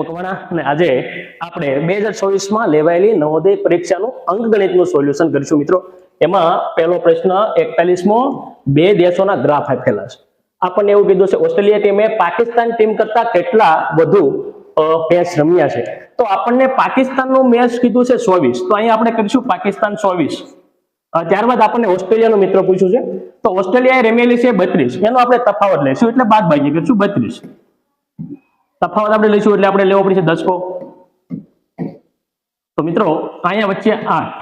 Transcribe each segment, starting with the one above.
મકવાણા. અને આજે આપણે બે હજાર ચોવીસમાં લેવાયેલી નવોદય પરીક્ષાનું અંકગણિતનું સોલ્યુશન કરીશું મિત્રો. એમાં પહેલો પ્રશ્ન એકતાલીસમો, બે દેશોના ગ્રાફ આપેલા છે. આપણને એવું કીધું છે, ઓસ્ટ્રેલિયા ટીમે પાકિસ્તાન ટીમ કરતા કેટલા વધુ મેચ રમ્યા છે? તો આપણને પાકિસ્તાનનું મેચ કીધું છે ચોવીસ. તો અહીંયા આપણે કરીશું પાકિસ્તાન ચોવીસ. ત્યારબાદ આપણને ઓસ્ટ્રેલિયાનું મિત્ર પૂછ્યું છે. તો ઓસ્ટ્રેલિયાએ રમેલી છે બત્રીસ. એનો આપણે તફાવત લઈશું, એટલે બાદ બાકી કરીશું બત્રીસ. તફાવત આપણે લઈશું એટલે આપણે લેવો પડશે દસકો. તો મિત્રો, અહીંયા વચ્ચે આઠ.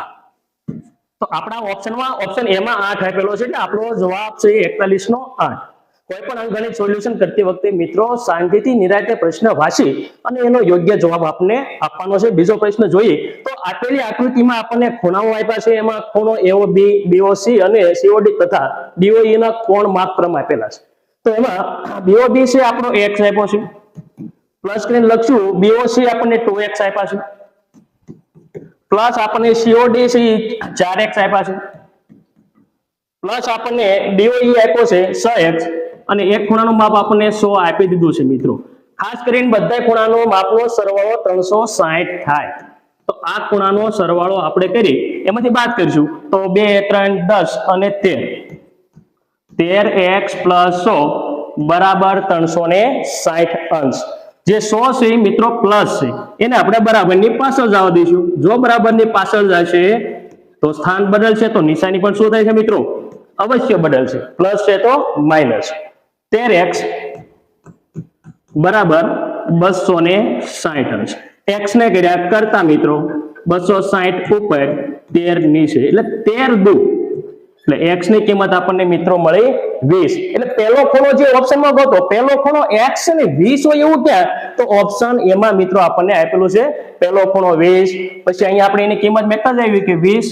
તો આપણા ઓપ્શનમાં ઓપ્શન એમાં આઠ આપેલો છે એટલે આપણો જવાબ છે એકતાલીસ નો આઠ. કોઈ પણ અંકગણિત સોલ્યુશન કરતી વખતે મિત્રો શાંતિથી નિરાતે પ્રશ્ન વાંચી અને એનો યોગ્ય જવાબ આપને આપવાનો છે. બીજો પ્રશ્ન જોઈએ તો આપેલી આકૃતિમાં આપણને ખૂણાઓ આપ્યા છે. એમાં ખૂણો એઓ બી બીઓસી અને સીઓડી તથા બીઓઈ ના કોણ માપક્રમ આપેલા છે. તો એમાં બીઓબી છે આપણો એક્સ આપ્યો છે. પ્લસ કરીને લખશું બીઓસી આપણને ટુ એક્સ આપ્યા છે. પ્લસ આપણને સીઓડી ચાર એક્સ આપ્યા છે. પ્લસ આપણને ડીઓઈ આપ્યો છે, છ એક્સ અને એક ખૂણાનું માપ આપણને સો આપી દીધું છે, મિત્રો. ખાસ કરીને બધા ખૂણાનો માપનો સરવાળો ત્રણસો સાહીઠ થાય. તો આ ખૂણાનો સરવાળો આપણે કરી, એમાંથી બાદ કરીશું. તો બે, ત્રણ, દસ અને તેર. તેર એક્સ પ્લસ સો. બરાબર ત્રણસો ને સાઠ અંશ. જે સો છે મિત્રો પ્લસ છે. એને આપણે બરાબરની પાછળ જવા દઈશું. જો બરાબરની પાછળ જશે, તો સ્થાન બદલશે, તો નિશાની પણ શું થાય છે મિત્રો? અવશ્ય બદલશે. પ્લસ છે તો માઇનસ તેર એક્સ બરાબર બસો ને સાઠ અંશ. એક્સ ને કર્યા કરતા મિત્રો, બસો સાઠ ઉપર તેર નીચે એટલે તેર દુ. એટલે x ની કિંમત આપણને મિત્રો મળી વીસ. એટલે પહેલો ખૂણો જે ઓપ્શનમાં ગયો પહેલો ખૂણો એક્સ અને ને વીસ હોય એવું ક્યાં તો ઓપ્શન એમાં મિત્રો આપણને આપેલું છે પહેલો ખૂણો વીસ. પછી અહીંયા આપણે એની કિંમત મેકતા જ આવી કે વીસ.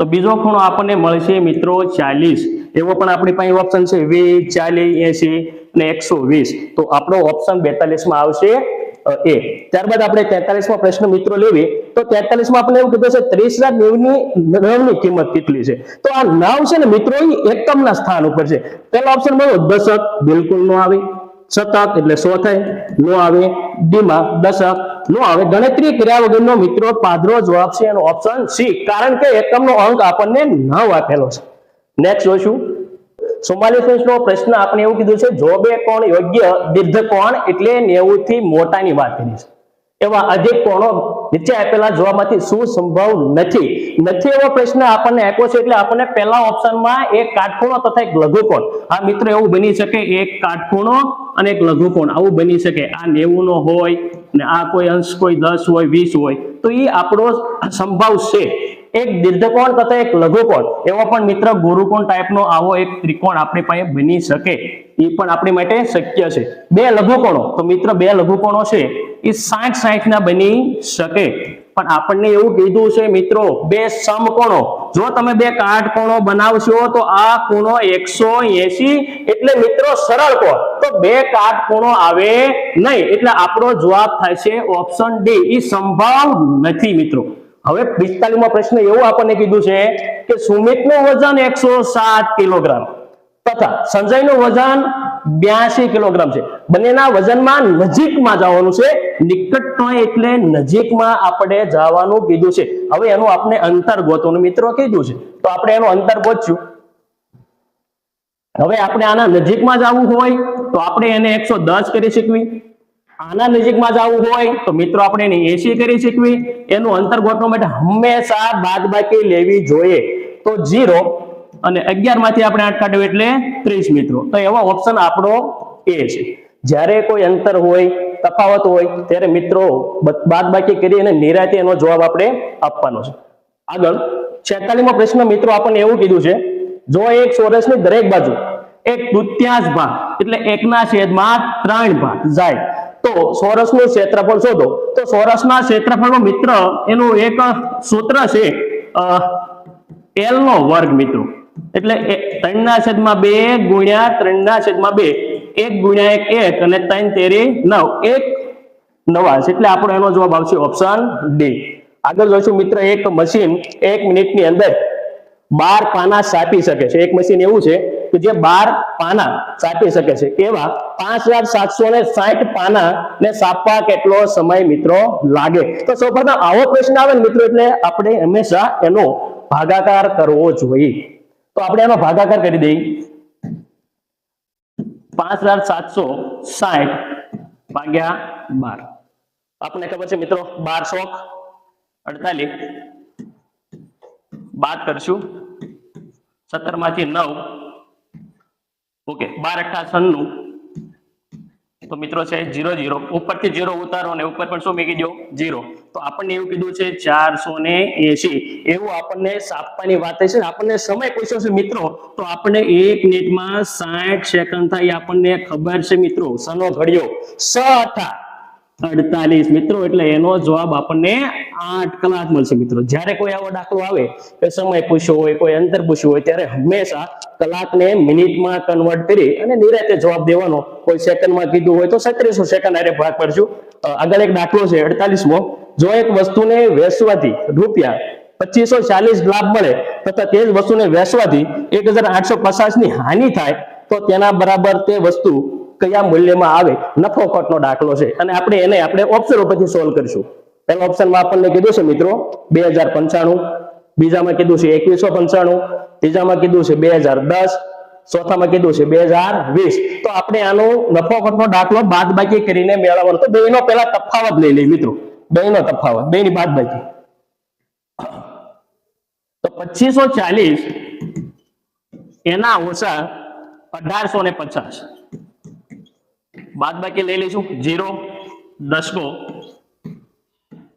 તો બીજો ખૂણો આપણને મળશે મિત્રો ચાલીસ. એવો પણ આપણી પાસે ઓપ્શન છે વીસ, ચાલીસ, એસી અને એકસો વીસ. તો આપણો ઓપ્શન બેતાલીસમાં આવશે એ. ત્યારબાદ આપણે તેતાલીસમાં પ્રશ્ન મિત્રો લેવી. તો તેતાલીસમાં આપણે એવું કીધું છે ત્રીસ હજાર નેવની, નવની કિંમત કેટલી છે? તો આ નવ છે ને મિત્રો એકમના સ્થાન ઉપર છે. પેલા ઓપ્શન મળ્યો, દશક બિલકુલ નો આવે. શતક એટલે સો થાય. નો આવે, ડીમાં દશક નો આવે. ગણતરી કર્યા વગરનો મિત્રો પાદરો જવાબ છે એનો ઓપ્શન સી. કારણ કે એકમનો અંક આપણને નવ આપેલો છે. નેક્સ્ટ જોઈશું. પ્રશ્ન આપણે એવું કીધું છે, જોબે કોણ યોગ્ય દીર્ઘ કોણ? એટલે નેવું થી મોટાની વાત કરી છે. એવા અધિક કોણો નીચે આપેલા જોવામાંથી શું સંભવ નથી? નથી એવો પ્રશ્ન આપણને આપ્યો છે, એટલે આપણને પહેલા ઓપ્શનમાં એક કાટખૂણો તથા એક લઘુકોણ આ મિત્રો, એવું બની શકે એક કાટખૂણો અને એક લઘુકોણ આવું બની શકે. આ નેવું નો હોય ને આ કોઈ અંશ કોઈ દસ હોય, વીસ હોય, તો એ આપણો સંભવ છે. એક દીર્ઘકોણ તથા એક લઘુકોણ એવો પણ મિત્ર ગુરુકોણ ટાઈપનો આવો એક ત્રિકોણ આપણી પાસે બની શકે. એ પણ આપણી માટે શક્ય છે. બે લઘુકોણો તો મિત્ર બે લઘુકોણો છે. એ સાઠ સાઠ ના બની શકે. પણ આપણને એવું કીધું છે મિત્રો, બે સમકોણો. જો તમે બે કાટકોણો બનાવશો, તો આ ખૂણો એકસો એટલે મિત્રો સરળ કોણ? તો બે કાટકોણો આવે નહીં. એટલે આપણો જવાબ થાય છે ઓપ્શન ડી. એ સંભવ નથી મિત્રો. હવે પિસ્તાલીસમાં પ્રશ્ન એવું આપણને કીધું છે કે સુમિતનું વજન એકસો કિલોગ્રામ તથા સંજયનું વજન બ્યાસી કિલોગ્રામ છે. બંનેના વજનમાં નજીકમાં જવાનું છે. નિકટનો એટલે નજીકમાં આપણે જવાનું કીધું છે. હવે એનું આપણે અંતર ગોતવાનું મિત્રો કીધું છે. તો આપણે એનું અંતર ગોતશું. હવે આપણે આના નજીકમાં જવું હોય તો આપણે એને એકસો કરી શકવી. આના નજીકમાં જવું હોય તો મિત્રો આપણે એની એસી કરી શીખવી. એનું અંતર ગોઠવવા માટે હંમેશા બાદબાકી લેવી જોઈએ. તો જીરો અને અગિયારમાંથી આપણે આઠ કાઢ્યું એટલે ત્રીસ મિત્રો. તો એવો ઓપ્શન આપણો એ છે. જ્યારે કોઈ અંતર હોય, તફાવત હોય, ત્યારે મિત્રો બાદબાકી કરી અને નિરાતે એનો જવાબ આપણે આપવાનો છે. આગળ છેતાલીમો પ્રશ્ન મિત્રો આપણને એવું કીધું છે, જો એક ચોરસની દરેક બાજુ એક તૃત્યાંશ ભાગ, એટલે એકના છેદમાં ત્રણ ભાગ જાય. તો સોરસનું ક્ષેત્રફળ શોધો. તો સોરસના ક્ષેત્રફળનો મિત્ર એનું એક સૂત્ર છે એલ નો વર્ગ મિત્રો. એટલે ત્રણના છેદમાં બે ગુણ્યા ત્રણના છેદમાં બે. એક ગુણ્યા એક એક અને ત્રણ તેરી નવ. એક નવાશ એટલે આપણો એનો જવાબ આવશે ઓપ્શન ડી આગળ જોઈશું મિત્ર, એક મશીન એક મિનિટની અંદર બાર પાના સાપી શકે છે. એક મશીન એવું છે કે જે બાર પાના સાપી શકે છે. એવા પાંચ હજાર સાતસો ને સાઠ પાના ને સાપવા કેટલો સમય મિત્રો લાગે? તો સૌપ્રથમ આવો પ્રશ્ન આવે મિત્રો, એટલે આપણે હંમેશા એનો ભાગાકાર કરવો જોઈએ. તો આપણે એનો ભાગાકાર કરી દઈએ. પાંચ હજાર સાતસો સાઠ ભાગ્યા બાર. આપણને ખબર છે મિત્રો બાર શોખ અડતાલીસ. બાદ કરશું. સત્તરમાંથી નવ. ઓકે, બાર અઠા તો મિત્રો છે જીરો જીરો. ઉપરથી જીરો ઉતારો અને ઉપર પણ શું મૂકી દો? જીરો. તો આપણને એવું કીધું છે ચારસો ને એસી એવું આપણને સાપવાની વાત છે આપણને સમય પૂછ્યો છે મિત્રો, તો આપણને એક મિનિટમાં સાઠ સેકન્ડ થાય આપણને ખબર છે મિત્રો. સનો ઘડિયો. સ અઠા. અડતાલીસ. મિત્રો, એટલે એનો જવાબ આપણને આઠ કલાક મળશે, મિત્રો. જ્યારે કોઈ આવો દાખલો આવે, કે સમય પૂછ્યો હોય, કોઈ અંતર પૂછ્યું હોય, ત્યારે હંમેશા કલાકને મિનિટમાં કન્વર્ટ કરી અને નિરાતે જવાબ દેવાનો. કોઈ સેકન્ડમાં કીધું હોય તો સત્રીસો સેકન્ડ અરે ભાગ પડશું આગળ એક દાખલો છે, અડતાલીસમો. જો એક વસ્તુને વેચવાથી રૂપિયા પચીસો ચાલીસ લાભ મળે, તથા તે જ વસ્તુને વેચવાથી એક ની હાનિ થાય, તો તેના બરાબર તે વસ્તુ કયા મૂલ્યમાં આવે, નફો ખોટનો દાખલો છે. અને આપણે એને આપણે ઓપ્શન પરથી સોલ્વ કરીશું. પહેલા ઓપ્શનમાં આપણને કીધું છે મિત્રો, બે હજાર પંચાણું. બીજામાં કીધું છે એકવીસો પંચાણું. ત્રીજામાં કીધું છે બે હજાર દસ. ચોથામાં કીધું છે બે હજાર વીસ. તો આપણે આનો નફો ખોટનો દાખલો બાદ બાકી કરીને મેળવવાનો. તો બેનો પહેલા તફાવત લઈ લઈએ મિત્રો. બેનો તફાવત બેની બાદ બાકી તો પચીસો ચાલીસ એના ઓછા અઢારસો ને પચાસ. બાદ બાકી લઈ લઈશું. જીરો દસકો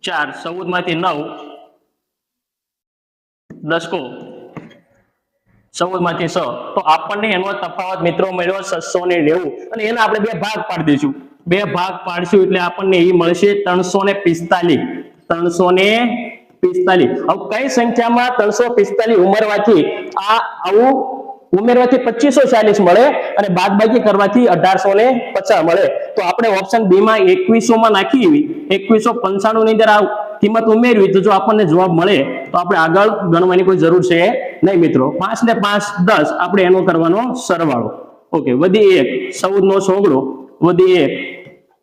ચાર ચૌદમાંથી નવ દસકો ચૌદમાંથી છ. તો આપણને એનો તફાવત મિત્રો મળ્યો છસો ને નેવું. અને એના આપણે બે ભાગ પાડી દઈશું. બે ભાગ પાડશું એટલે આપણને એ મળશે ત્રણસો ને પિસ્તાલીસ. ત્રણસો ને પિસ્તાલીસ. હવે કઈ સંખ્યામાં ત્રણસો પિસ્તાલીસ ઉમરવાથી આ આવું ઉમેરવાથી પચીસો ચાલીસ મળે અને બાદબાકી કરવાથી અઢારસો ને પચાસ મળે. તો આપણે ઓપ્શન બી માં એકવીસો માં નાખી એવી. એકવીસો પંચાણું ની અંદર આ કિંમત ઉમેરવી તો જો આપણને જવાબ મળે, તો આપણે આગળ ગણવાની કોઈ જરૂર છે નહીં મિત્રો. પાંચ ને પાંચ દસ આપણે એનો કરવાનો સરવાળો. ઓકે વધી એક. ચૌદ નો સોગડો. વધી એક.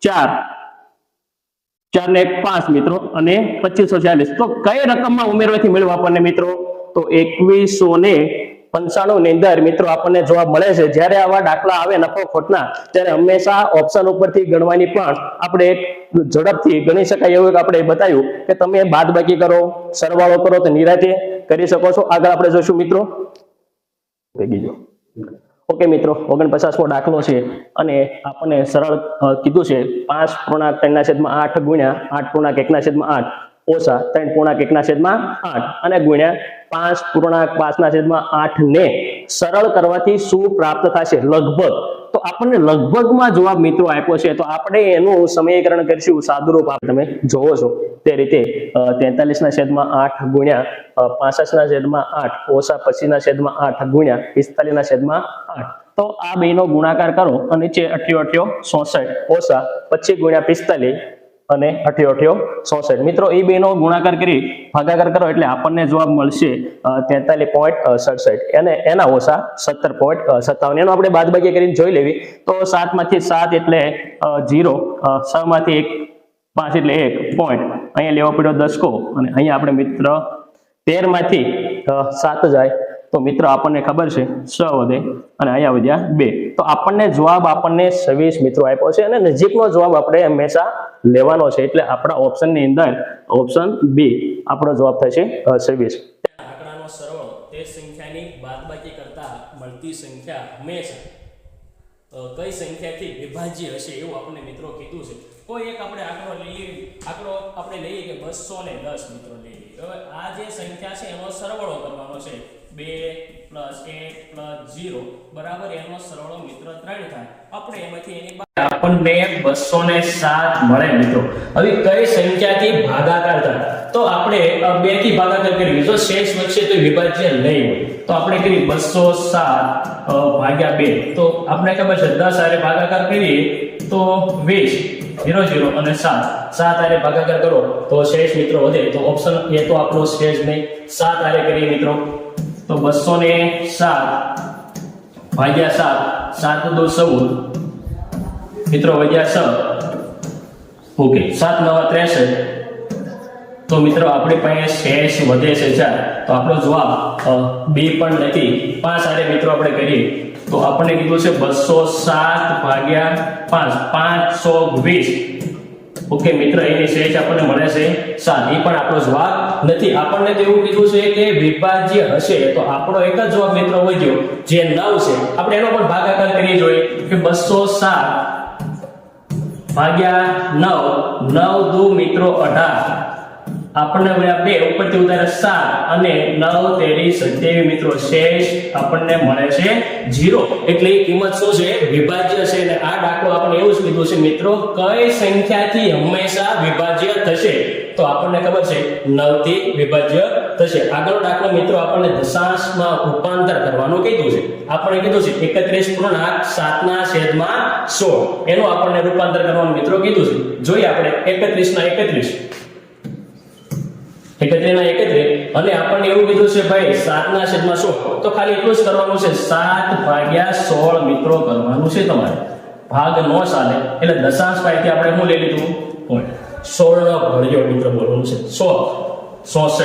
ચાર. ચાર ને પાંચ મિત્રો. અને પચીસો ચાલીસ. તો કઈ રકમમાં ઉમેરવાથી મળ્યું આપણને મિત્રો? તો એકવીસો ને પંચાણું ની અંદર મિત્રો આપણને જોવા મળે છે. જ્યારે આવા દાખલા આવે નફો ખોટના, ત્યારે હંમેશા ઓપ્શન ઉપરથી ગણવાની પણ આપણે ઝડપથી ગણી શકાય એવું આપણે બતાવ્યું કે તમે બાદ બાકી કરો, સરવાળો કરો, તો નિરાતે કરી શકો છો. આગળ આપણે જોશું મિત્રો. ભેગી જો. ઓકે મિત્રો, ઓગણપચાસમો દાખલો છે અને આપણને સરળ કીધું છે પાંચ પૂર્ણાંક ત્રણના છેદમાં આઠ ગુણ્યા આઠ પૂર્ણાંક એકના છેદમાં આઠ. ઓછા ત્રણ પૂર્ણાંક એકના છેદમાં આઠ અને ગુણ્યા પાંચ પૂર્ણાંક પાંચના છેદમાં આઠ ને સરળ કરવાથી શું પ્રાપ્ત થશે? લગભગ. તો આપણને લગભગમાં જવાબ મિત્રો આપ્યો છે, તો આપણે એનું સમયકરણ કરીશું. સાદુરૂપ આપ તમે જોવો છો. તે રીતે તેતાલીસ ના છેદમાં આઠ ગુણ્યા પાસઠ ના છેદમાં આઠ, ઓછા પચીસ ના છેદમાં આઠ ગુણ્યા પિસ્તાલીસ ના છેદમાં આઠ. તો આ બેનો ગુણાકાર કરો અને નીચે અઠ્યો અઠ્યો, ચોસઠ, ઓછા પચીસ ગુણ્યા પિસ્તાલીસ અને અઠ્યો અઠ્યો ચોસઠ મિત્રો, એ બેનો ગુણાકાર કરી, ભાગાકાર કરો એટલે આપણને જવાબ મળશે તેતાલીસ પોઈન્ટ સડસઠ. અને એના ઓછા સત્તર પોઈન્ટ સત્તાવન. એનો આપણે બાદબાકી કરીને જોઈ લેવી. તો સાતમાંથી સાત એટલે જીરો છ માંથી એક, પાંચ એટલે એક પોઈન્ટ અહીંયા લેવો પડ્યો દસકો. અને અહીંયા આપણે મિત્ર તેરમાંથી સાત જાય. તો મિત્ર, આપણને ખબર છે, છ વધે. અને અહીંયા વધ્યા બે. તો આપણને જવાબ આપણને છવ્વીસ મિત્રો આપ્યો છે. અને નજીકનો જવાબ આપણે હંમેશા લેવાનો છે એટલે આપણા ઓપ્શનની અંદર ઓપ્શન બી આપણો જવાબ થશે છવ્વીસ આંકડાનો સરવાળો તે સંખ્યાની બાદબાકી કરતા મળતી સંખ્યા હંમેશા કઈ સંખ્યાથી વિભાજ્ય હશે એવું આપણને મિત્રો કીધું છે. કોઈ એક આપણે આંકડો લઈએ, આંકડો આપણે લઈએ કે બસો ને દસ મિત્રો લઈએ. હવે આ જે સંખ્યા છે એનો સરવાળો કરવાનો છે. બે પ્લસ એક પ્લસ ઝીરો બરાબર એનો સરવાળો મિત્ર ત્રણ થાય. આપણે એમાંથી એની આપણને બસો ને સાત મળે મિત્રો. હવે કઈ સંખ્યાથી ભાગાકાર થાય? તો આપણે બેથી ભાગાકાર કરીએ જો શેષ વચ્ચે તો વિભાજ્ય નહીં હોય. તો આપણે કરીએ બસો સાત અ, ભાગ્યા બે. તો આપણે ખબર છે દસ હારે ભાગાકાર કરીએ તો વીસ ઝીરો ઝીરો અને સાત. સાત આરે ભાગાકાર કરો, તો શેષ મિત્રો વધે. તો ઓપ્શન એ તો આપણો શેષ નહીં. સાત આરે કરીએ મિત્રો. તો બસો ને સાત ભાગ્યા સાત. સાત દો ચૌદ. મિત્રો વધ્યા છ. ઓકે, સાત નવા ત્રેસઠ. તો મિત્રો આપણી પાસે શેષ વધે છે ચાર. તો આપણો જવાબ બે પણ નથી. પાંચ આરે મિત્રો આપણે કરીએ. તો આપણને કીધું છે બસો સાત ભાગ્યા પાંચ. પાંચસો વીસ. ઓકે, મિત્ર એની શેષ આપણને મળે છે. સાત એ પણ આપણો જવાબ નથી. આપણને તો એવું કીધું છે કે વિભાજ્ય હશે, તો આપણો એક જ જવાબ, મિત્રો વધ્યો જે નવ છે, આપણે એનો પણ ભાગાકાર કરીએ જોઈએ. કે બસો સાત ભાગ્યા નવ નવ દુ, મિત્રો, અઢાર. આપણને મળ્યા બે, ઉપરથી ઉતારે સાત અને નવ, તેરી સત્યાવી મિત્રો. શેષ આપણને મળે છે જીરો એટલે એ કિંમત શું છે? વિભાજ્ય છે. અને આ દાખલો આપણે એવું જ કીધું છે, મિત્રો, કઈ સંખ્યાથી હંમેશા વિભાજ્ય થશે? તો આપણને ખબર છે નવથી વિભાજ્ય થશે. આગળનો દાખલો, મિત્રો, આપણને દશાંશમાં રૂપાંતર કરવાનું કીધું છે. આપણે કીધું છે, એકત્રીસ પૂર્ણાંક સાતના છેદમાં સોળ. એનું આપણને રૂપાંતર કરવાનું મિત્રો કીધું છે. જોઈએ આપણે એકત્રીસ ના એકત્રીસ. એકત્રીસ એકત્રે અને આપણને એવું કીધું છે, ભાઈ, સાતના છેદમાં સોળ તો ખાલી એટલું જ કરવાનું છે, સાત ભાગ્યા સોળ મિત્રો કરવાનું છે તમારે. ભાગ નો ચાલે, એટલે દશાંશ પાઈથી આપણે શું લઈ લીધું? પોઈન્ટ સોળ નો ભળ્યો મિત્રો બોલવાનું છે. સો, સોસઠ.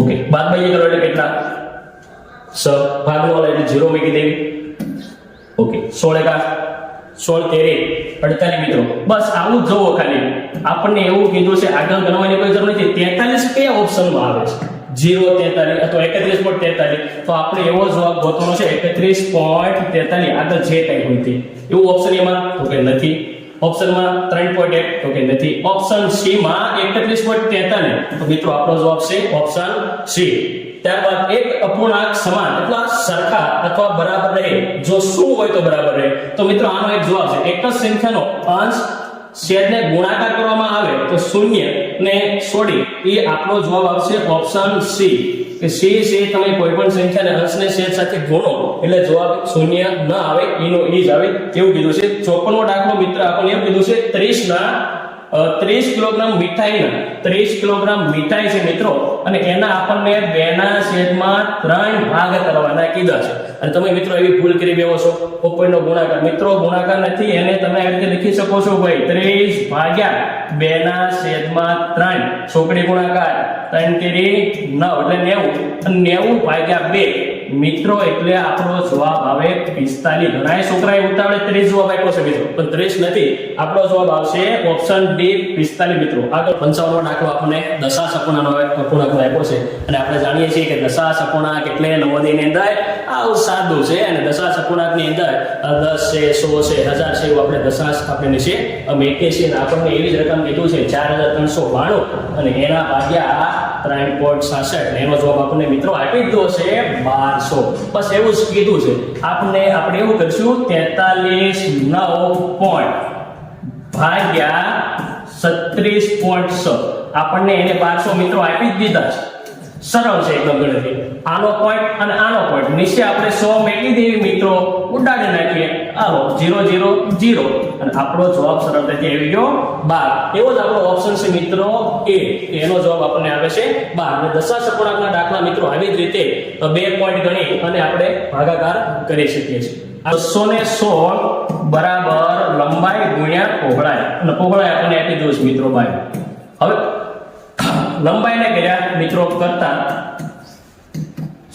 ઓકે, બાદ બાકી કરો એટલે કેટલા? સ. ભાગ નો એટલે જીરો મૂકી દેવી. ઓકે, સોળ એકા સોળ તેરે અડતાલીસ મિત્રો. બસ, આવું જ જોવો ખાલી. આપણને એવું કીધું છે, આગળ ગણવાની કોઈ જરૂર નથી. તેતાલીસ કયા ઓપ્શનમાં આવે છે. જીરો, તેતાલીસ અથવા એકત્રીસ પોઈન્ટ તેતાલીસ. તો આપણે એવો જવાબ ગોતવાનો છે, એકત્રીસ પોઈન્ટ તેતાલીસ. આગળ જે કંઈ હોય તે. એવું ઓપ્શન એમાં? તો કે નથી. ઓપ્શનમાં ત્રણ પોઈન્ટ એક, તો કે નથી. ઓપ્શન સી માં એકત્રીસ પોઈન્ટ તેતાલીસ. તો મિત્રો, આપણો જવાબ છે ઓપ્શન સી ત્યારબાદ એક અપૂર્ણાંક સમાન, એટલે સરખા અથવા બરાબર રહે. જો શું હોય તો બરાબર રહે. તો મિત્રો, આનો એક જવાબ છે. એક જ સંખ્યાનો અંશ છેદને ગુણાકાર કરવામાં આવે તો શૂન્ય ને છોડી એ આપણો જવાબ આવશે ઓપ્શન સી. કે સી સી તમે કોઈ પણ સંખ્યાને અંશને છેદ સાથે ગુણો. એટલે જવાબ શૂન્ય ન આવે, એનો એ જ આવે. એવું કીધું છે? ચોપનમો દાખલો મિત્ર આપણને એમ કીધું છે 30 ના ત્રીસ કિલોગ્રામ મીઠાઈના ત્રીસ કિલોગ્રામ મીઠાઈ છે મિત્રો. અને એના આપણને બેના છેદમાં ત્રણ ભાગ કરવાના કીધા છે. અને તમે મિત્રો એવી ભૂલ કરી બેવો છો. ઉપરનો ગુણાકાર. મિત્રો, ગુણાકાર નથી. એને તમે આવી રીતે લખી શકો છો ભાઈ. ત્રીસ ભાગ્યા બેના છેદમાં ત્રણ. છોકરી ગુણાકાર. ત્રણ તેરી નવ. એટલે નેવું. નેવું ભાગ્યા બે. મિત્રો, એટલે આપણો જવાબ આવે પિસ્તાલીસ. ઘણા છોકરાએ ઉતાવળે ત્રીસ જવાબ આપ્યો છે મિત્રો. પણ ત્રીસ નથી, આપણો જવાબ આવશે ઓપ્શન ડી પિસ્તાલીસ મિત્રો. આગળ પંચાવનનો દાખલો આપણને દશાંશ અપૂર્ણાંકનો અપૂર્ણાંક આપ્યો છે. અને આપણે જાણીએ છીએ કે દશાંશ અપૂર્ણાંક એટલે નવોદયની અંદર આવું સાદું છે. અને દશાંશ અપૂર્ણાંકની અંદર દસ છે, સો છે, હજાર છે એવું આપણે દશાંશ આપણે છે અને આપણને એવી જ રકમ કીધું છે, ચાર હજાર ત્રણસો બાણું. અને એના ભાગ્યા ત્રણ પોઈન્ટ સાસઠ એનો જવાબ આપણને મિત્રો આપી દીધો છે બારસો. બસ એવું જ કીધું છે. આપણે આપણે એવું કરશું, તેતાલીસ નવ પોઈન્ટ ભાગ્યા છત્રીસ પોઈન્ટ છ. આપણને એને બારસો મિત્રો આપી જ દીધા છે. સરળ છે એકદમ ગણતરી આનો પોઈન્ટ અને આનો પોઈન્ટ નીચે આપણે સો મેળવી દેવી મિત્રો ઉડાડી નાખીએ. આવો જીરો જીરો જીરો અને આપણો જવાબ સરળતાથી આવી ગયો બાર. એવો જ આપણો ઓપ્શન છે મિત્રો એ. એનો જવાબ આપણને આવે છે બાર. અને દશાંશ અપૂર્ણાંકના દાખલા મિત્રો આવી જ રીતે બે પોઈન્ટ ગણી અને આપણે ભાગાકાર કરી શકીએ છીએ. બસો ને સોળ બરાબર લંબાઈ ગુણ્યા પહોળાઈ. અને પહોળાઈ આપણને આપી દઉં મિત્રો બાય હવે લંબાઈને કર્યા મિત્રો કરતા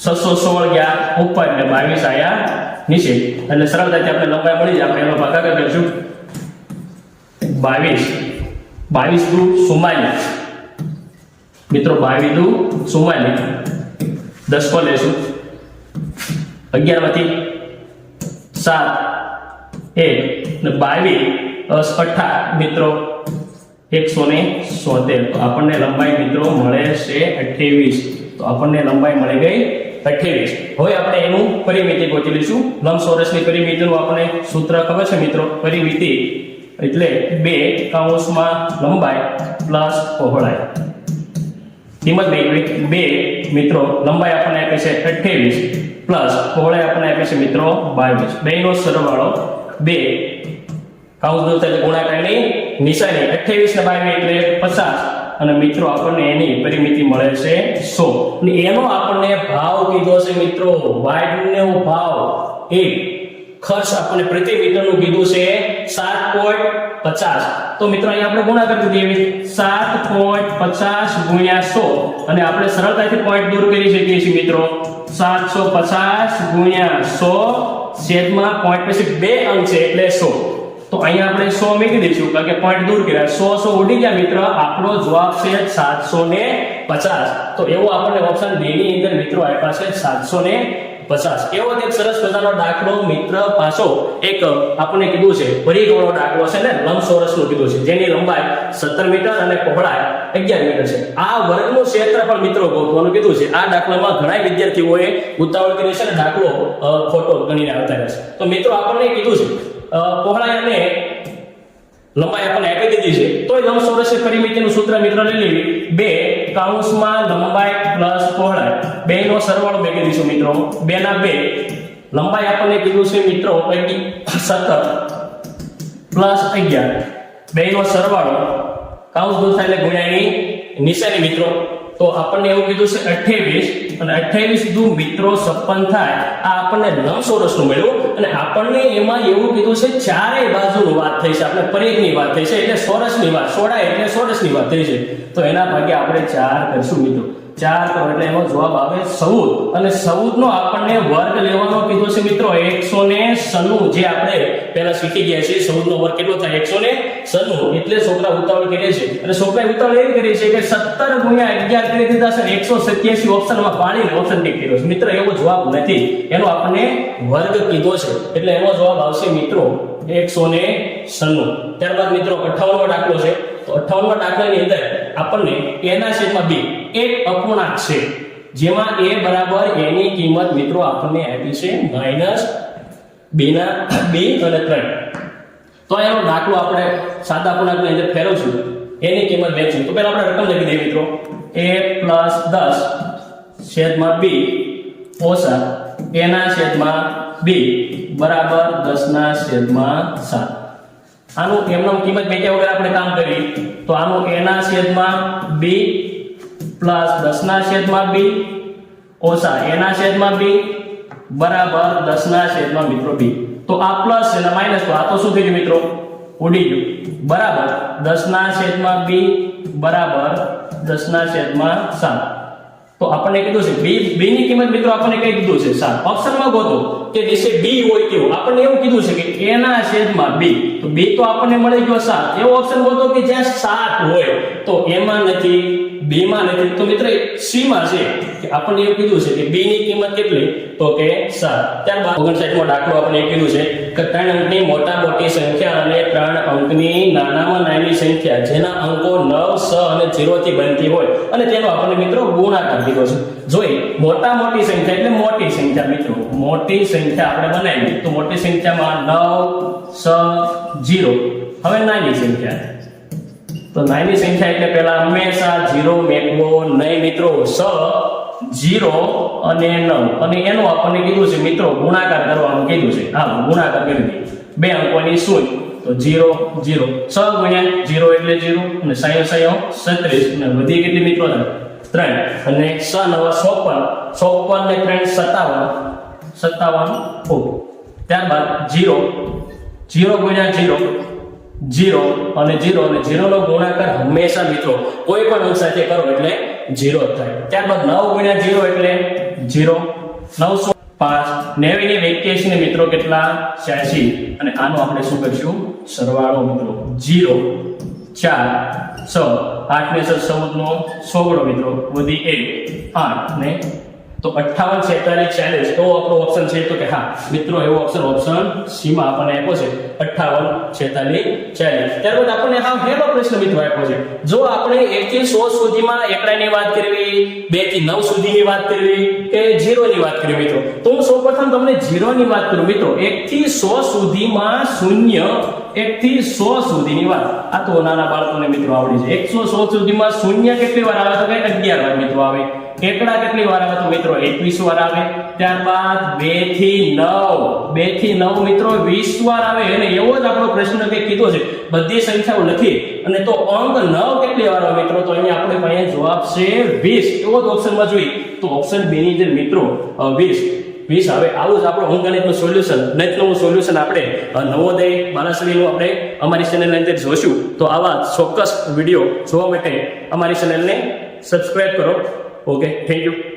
છસો સોળ ગયા ઉપર એટલે બાવીસ આયા નીચે. એટલે સરળતાથી આપણે લંબાઈ મળી જાય. આપણે એનો ભાગાકાર કરીશું. બાવીસ. બાવીસ દુ ચુમ્માલીસ. મિત્રો બાવીસ દુ ચુમ્માલીસ. દસ કો લેશું અગિયારમાંથી સાત, એક ને બાવીસ. અઠાર મિત્રો એકસો ને સોતેર. તો આપણને લંબાઈ મિત્રો મળે છે અઠ્યાવીસ. તો આપણને લંબાઈ મળી ગઈ અઠ્યાવીસ. હવે આપણે એનું પરિમિતિ ગોતી લઈશું. લંબચોરસની પરિમિતિનું આપણને સૂત્ર ખબર છે મિત્રો? પરિમિતિ. એટલે બે કાઉસમાં લંબાઈ પ્લસ પહોળાઈ. કિંમત નહીં બે મિત્રો, લંબાઈ આપણને આપી છે અઠ્યાવીસ પ્લસ પહોળાઈ આપણને આપી છે મિત્રો બાવીસ. બેનો સરવાળો બે. કાઉસ દૂર એટલે ગુણાકારની નિશાની અઠ્યાવીસ ને બાવીસ એટલે પચાસ. અને મિત્રો, આપણને એની પરિમિતિ મળે છે સો. અને એનો આપણને ભાવ કીધો છે મિત્રો વાઇડનો ભાવ. એક ખર્ચ આપણને પ્રતિ મીટરનું કીધું છે સાત પોઈન્ટ પચાસ. તો મિત્રો, અહીંયા આપણે ગુણાકાર કરી દઈએ. સાત પોઈન્ટ પચાસ ગુણ્યા સો. અને આપણે સરળતાથી પોઈન્ટ દૂર કરી શકીએ છીએ મિત્રો. સાતસો પચાસ ગુણ્યા સો છેદમાં પોઈન્ટ પછી બે અંક છે એટલે સો. તો અહીંયા આપણે સો મૂકી દઈશું, કારણ કે પોઈન્ટ દૂર કર્યા. સો સો ઉડી ગયા મિત્ર. આપણો જવાબ છે સાતસો ને પચાસ. તો એવો આપણને ઓપ્શન બી ની અંદર મિત્રો આપ્યા છે સાતસો ને પચાસ. એવો એક સરસ મજાનો દાખલો મિત્ર પાછો એક, આપણને કીધું છે પરિઘોળો દાખલો છે ને લંબચોરસનું કીધું છે, જેની લંબાઈ સત્તર મીટર અને પહોળાઈ અગિયાર મીટર છે. આ વર્ગનું ક્ષેત્રફળ મિત્રો ગોતવાનું કીધું છે. આ દાખલામાં ઘણા વિદ્યાર્થીઓએ ઉતાવળ કરી છે ને દાખલો ખોટો ગણીને આવતા રહેશે તો મિત્રો આપણને કીધું છે પહોળાઈ અને લંબાઈ આપણને આપી દીધી છે. તો લંબચોરસની પરિમિતિનું સૂત્ર મિત્રો લઈ લેવી. બે કૌંસમાં લંબાઈ પ્લસ પહોળાઈ. બે નો સરવાળો મેં કીધું મિત્રો. બે ના બે. લંબાઈ આપણને કીધું છે મિત્રો સત્તર પ્લસ અગિયાર. બે નો સરવાળો કૌંસ દૂર થાય એટલે ગુણ્યાની નિશાની મિત્રો. તો આપણને એવું કીધું છે 28 અને 28 દુ મિત્રો 56 થાય. આ આપણને લંબચોરસનું મળ્યું. અને આપણને એમાં એવું કીધું છે, ચારેય બાજુની વાત થઈ છે. આપણે પરેખની વાત થઈ છે, એટલે સોરસની વાત સોડાય એટલે સોરસની વાત થઈ છે. તો એના ભાગે આપણે ચાર કરશું મિત્રો. ચાર કરો એટલે એનો જવાબ આવે સૌદ અને સૌદનો આપણને વર્ગ લેવાનો કીધો છે મિત્રો એકસો ને સન્નું. જે આપણે પહેલા શીખી ગયા છીએ સૌદનો વર્ગ કેટલો થાય? એકસો ને સન્નું. એટલે છોકરા ઉતાવળ કરે છે. અને છોકરા ઉતાવળ એમ કરે છે કે સત્તર ગુણ્યા અગિયાર કરી દીધા છે એકસો સત્યાસી ઓપ્શનમાં પાણીને ઓપ્શન ટીક કર્યો છે. મિત્ર, એવો જવાબ નથી. એનો આપણને વર્ગ કીધો છે. એટલે એનો જવાબ આવશે મિત્રો એકસો ને સન્નું. ત્યારબાદ મિત્રો અઠ્ઠાવનમો દાખલો છે. તો અઠ્ઠાવનમા દાખલાની અંદર આપણને એના છેદમાં બી એક અપૂર્ણાંક છે, જેમાં એ બરાબર એની કિંમત મિત્રો આપણને આપી છે -2 ના 2 અને 3 તો એનો દાખલો આપણે સાદા અપૂર્ણાંકની અંદર ફેરવશું. એની કિંમત વેચશું. તો પહેલા આપણે રકમ લખી દઈએ મિત્રો. પ્લસ દસ છેદમાં બી ઓછા એના છેદમાં બી બરાબર દસના છેદમાં સાત. આનું એમનું કિંમત મેક્યા વગર આપણે કામ કરી તો આનું એના છેદમાં બી પ્લસ દસના છેદમાં બી, ઓછા એના છેદમાં બી, બરાબર દસના છેદમાં મિત્રો બી. તો આ પ્લસ છે માઇનસ, તો આ તો શું થઈ ગયું મિત્રો? ઉડી ગયું. બરાબર દસના છેદમાં બી, બરાબર દસના છેદમાં સાત. તો આપણને કીધું છે, બી બી ની કિંમત મિત્રો આપણને કઈ કીધું છે? સાત. ઓપ્શનમાં ગોતો કે દિશે બી હોય તેવું. આપણને એવું કીધું છે કે એના છેદમાં બી. તો બે તો આપણને મળી ગયો સાત. એવો ઓપ્શન બોલતો કે જ્યાં સાત હોય, તો એમાં નથી બે માં નથી. તો મિત્ર સી માં છે. કે આપણને એવું કીધું છે કે બી ની કિંમત કેટલી? તો કે સાત. ત્યારબાદ ઓગણસાઠમાં દાખલો આપણને કીધું છે કે ત્રણ અંકની મોટા મોટી સંખ્યા અને ત્રણ અંકની નાનામાં નાની સંખ્યા, જેના અંકો નવ, સ અને ઝીરો થી બનતી હોય. અને તેનો આપણને મિત્રો ગુણાકાર કીધો છે. જોઈ, મોટા મોટી સંખ્યા એટલે મોટી સંખ્યા, મિત્રો. મોટી સંખ્યા આપણે બનાવી તો મોટી સંખ્યામાં નવ, સ જીરો. હવે નાની સંખ્યા. તો નાની સંખ્યા એટલે પહેલા હંમેશા જીરો મેકવો નહીં મિત્રો. સ, જીરો અને નવ. અને એનું આપણને કીધું છે મિત્રો, ગુણાકાર કરવાનું કીધું છે. હા, ગુણાકાર કરી દઈએ. બે અંકોની શૂન્ય. તો જીરો જીરો. છ ગુણ્યા જીરો એટલે જીરો અને સાયો સાયો સત્રીસ અને વધી કેટલી મિત્રો? ત્રણ. અને સ નવા ચોપન ચોપન ને ત્રણ, સત્તાવન. સત્તાવન ત્યારબાદ જીરો. જીરો ગુણ્યા જીરો. જીરો અને જીરો અને જીરો નો ગુણાકાર હંમેશા મિત્રો કોઈ પણ અંક સાથે કરો એટલે જીરો થાય. ત્યારબાદ નવ ગુણ્યા જીરો એટલે જીરો. નવસો પાંચ. નેવી ને એક્યાસી ને મિત્રો કેટલા? છ્યાસી. અને આનો આપણે શું કરીશું? સરવાળો મિત્રો. જીરો, ચાર, છ. આઠ ને છ ચૌદ નો સોગડો મિત્રો. વધી એક, આઠ ને તો અઠ્ઠાવન છેતાલીસ ચાલીસ તો આપણો ઓપ્શન છે તો કે હા, મિત્રો, એવો ઓપ્શન ઓપ્શન સીમાં આપણને આપ્યો છે, અઠ્ઠાવન છેતાલીસ ચાલીસ. ત્યારબાદ આપણને હા હેલો પ્રશ્ન મિત્રો આપ્યો છે. જો આપણે એક થી સો સુધીમાં એકડાની વાત કરવી બેથી નવ સુધીની વાત કરવી કે ઝીરો ની વાત કરવી મિત્રો? તો હું સૌપ્રથમ તમને ઝીરો ની વાત કરું. મિત્રો એક થી સો સુધીમાં શૂન્ય એક થી સો સુધીની વાત. આ તો નાના બાળકોને મિત્રો આવડી છે. એકસો સો સુધીમાં શૂન્ય કેટલી વાર આવે તો કે અગિયાર વાર મિત્રો આવે. એકડા કેટલી વાર આવે તો મિત્રો? એકવીસ વાર આવે. ત્યારબાદ બેથી નવ. બેથી નવ મિત્રો, વીસ વાર આવે. અને એવો જ આપણો પ્રશ્ન કે કીધો છે. બધી સંખ્યાઓ લખી. અને તો અંક નવ કેટલી વાર આવે મિત્રો? તો અહીંયા આપણે પાસે જવાબ છે વીસ. એવો જ ઓપ્શનમાં જોઈએ. તો ઓપ્શન બી ની અંદર મિત્રો વીસ. વીસ આવે. આવું જ આપણો અંકગણિતનું સોલ્યુશન, ગણિતનું સોલ્યુશન આપણે નવોદય બાલાશ્રીનું આપણે અમારી ચેનલની અંદર જોશું. તો આવા ચોક્કસ વીડિયો જોવા માટે અમારી ચેનલને સબસ્ક્રાઇબ કરો. Okay, thank you.